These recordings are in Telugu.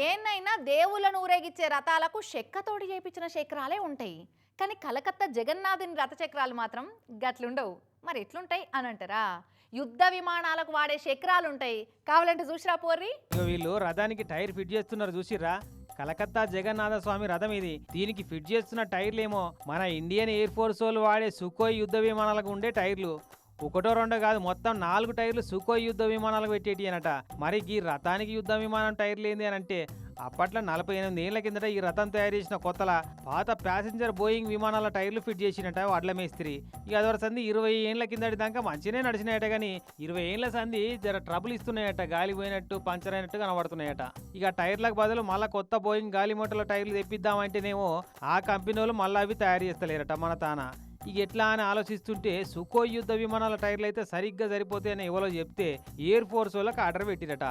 ఏనైనా దేవుళ్ళను ఊరేగించే రథాలకు చెక్కతోటి చేపించిన చక్రాలే ఉంటాయి. కానీ కలకత్తా జగన్నాథుని రథచక్రాలు మాత్రం గట్లుండవు. మరి ఎట్లుంటాయి అని అంటారా? యుద్ధ విమానాలకు వాడే చక్రాలు ఉంటాయి కావాలంటే చూసిరా పోర్రి? వీళ్ళు రథానికి టైర్ ఫిట్ చేస్తున్నారు చూసిరా కలకత్తా జగన్నాథ స్వామి రథం ఇది. దీనికి ఫిట్ చేస్తున్న టైర్లేమో మన ఇండియన్ ఎయిర్ ఫోర్స్ వాళ్ళు వాడే సుఖోయ్ యుద్ధ విమానాలకు ఉండే టైర్లు. ఒకటో రెండో కాదు మొత్తం నాలుగు టైర్లు సుకో యుద్ధ విమానాలకు పెట్టేటి అనట. మరి ఈ రథానికి యుద్ధ విమానం టైర్లు ఏంది అని అంటే అప్పట్లో నలభై ఎనిమిది ఏళ్ళ కిందట ఈ రథం తయారు చేసిన కొత్తల పాత ప్యాసింజర్ బోయింగ్ విమానాల టైర్లు ఫిట్ చేసినట వడ్ల మేస్త్రి. ఇక అదొక సంది ఇరవై ఏళ్ళ కిందటి దాకా మంచినే నడిచినాయట కానీ ఇరవై ఏళ్ళ సంది జర ట్రబుల్ ఇస్తున్నాయట గాలి పోయినట్టు పంచర్ అయినట్టు కనబడుతున్నాయట. ఇక టైర్లకు బదులు మళ్ళా కొత్త బోయింగ్ గాలి మోటార్ల టైర్లు తెప్పిద్దామంటేనేమో ఆ కంపెనీ వాళ్ళు మళ్ళీ అవి తయారు చేస్తలేరట మన తాన. ఇక ఎట్లా అని ఆలోచిస్తుంటే సుఖోయ్ యుద్ధ విమానాల టైర్లు అయితే సరిగ్గా సరిపోతాయని ఎవరో చెప్తే ఎయిర్ ఫోర్స్ వాళ్ళకి ఆర్డర్ పెట్టిరట.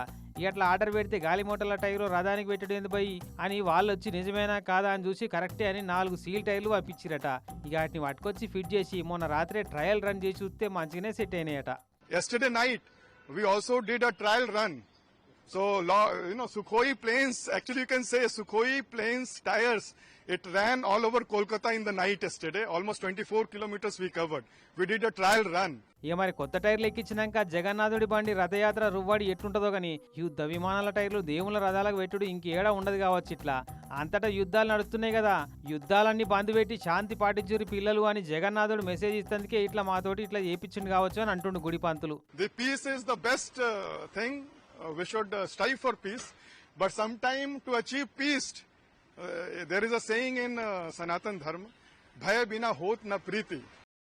ఇట్లా ఆర్డర్ పెడితే గాలి మోటార్ల టైర్లు రథానికి పెట్టడం ఎందు పోయి అని వాళ్ళు వచ్చి నిజమేనా కాదా అని చూసి కరెక్టే అని నాలుగు సీల్ టైర్లు పంపించిరట. ఇక వాటిని పట్టుకొచ్చి ఫిట్ చేసి మొన్న రాత్రే ట్రయల్ రన్ చేసి చూస్తే మంచిగానే set అయినాయట. Yesterday night we also did a trial run so you know Sukhoi planes actually you can say Sukhoi planes tyres it ran all over Kolkata in the night yesterday. Almost 24 kilometers we covered. We did a trial run. ఇక మరి కొత్త టైర్లు ఎక్కించినాక జగన్నాథుడి బండి రథయాత్ర రువ్వాడి ఎట్లుంటుందో గాని యుద్ధ విమానాల టైర్లు దేవుళ్ళ రథాలకు పెట్టుడు ఇంకేడా ఉండదు కావచ్చు ఇట్లా అంతటా యుద్ధాలు నడుస్తున్నాయి కదా యుద్ధాలన్నీ బంద్ పెట్టి శాంతి పాటించురు పిల్లలు అని జగన్నాథుడు మెసేజ్ ఇస్తందుకే ఇట్లా మాతోటి ఇట్లా చేపించిండు కావచ్చు అని అంటుండు గుడి పంతులు The peace is the best uh, thing. Uh, we should uh, strive for peace. But sometime to there is a saying in Sanatan Dharma भय बिना होत न प्रीति